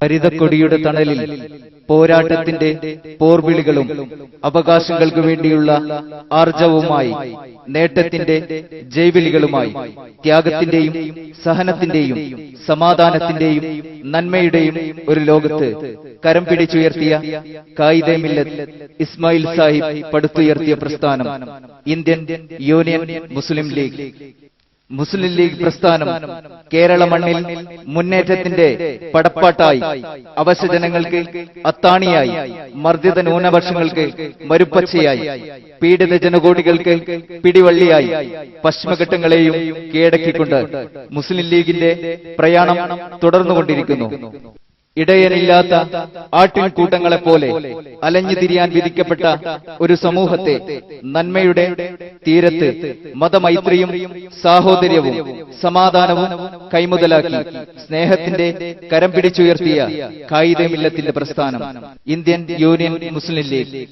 ഹരിതക്കൊടിയുടെ തണലിൽ പോരാട്ടത്തിന്റെ പോർവിളികളും അവകാശങ്ങൾക്ക് വേണ്ടിയുള്ള ആർജവുമായി നേട്ടത്തിന്റെ ജൈവിളികളുമായി ത്യാഗത്തിന്റെയും സഹനത്തിന്റെയും സമാധാനത്തിന്റെയും നന്മയുടെയും ഒരു ലോകത്ത് കരം പിടിച്ചുയർത്തിയ കായിദെ മില്ലത്ത് ഇസ്മായിൽ സാഹിബ് പടുത്തുയർത്തിയ പ്രസ്ഥാനം Indian Union Muslim League. Muslim League പ്രസ്ഥാനം കേരള മണ്ണിൽ മുന്നേറ്റത്തിന്റെ പടപ്പാട്ടായി. അവശജനങ്ങൾക്ക് അത്താണിയായി. മർദ്ദിത ന്യൂനപക്ഷങ്ങൾക്ക് മരുപ്പച്ചയായി. പീഡിത ജനകോടികൾക്ക് പിടിവള്ളിയായി. പശ്ചിമഘട്ടങ്ങളെയും കീഴടക്കിക്കൊണ്ട് മുസ്ലിം ലീഗിന്റെ പ്രയാണം തുടർന്നുകൊണ്ടിരിക്കുന്നു. ഇടയനില്ലാത്ത ആട്ടിൻകൂട്ടങ്ങളെപ്പോലെ അലഞ്ഞു തിരിയാൻ വിധിക്കപ്പെട്ട ഒരു സമൂഹത്തെ നന്മയുടെ തീരത്ത് മതമൈത്രിയും സാഹോദര്യവും സമാധാനവും കൈമുതലാക്കി സ്നേഹത്തിന്റെ കരം പിടിച്ചുയർത്തിയ കായിക മില്ലത്തിന്റെ പ്രസ്ഥാനം ഇന്ത്യൻ യൂണിയൻ മുസ്ലിം ലീഗ്.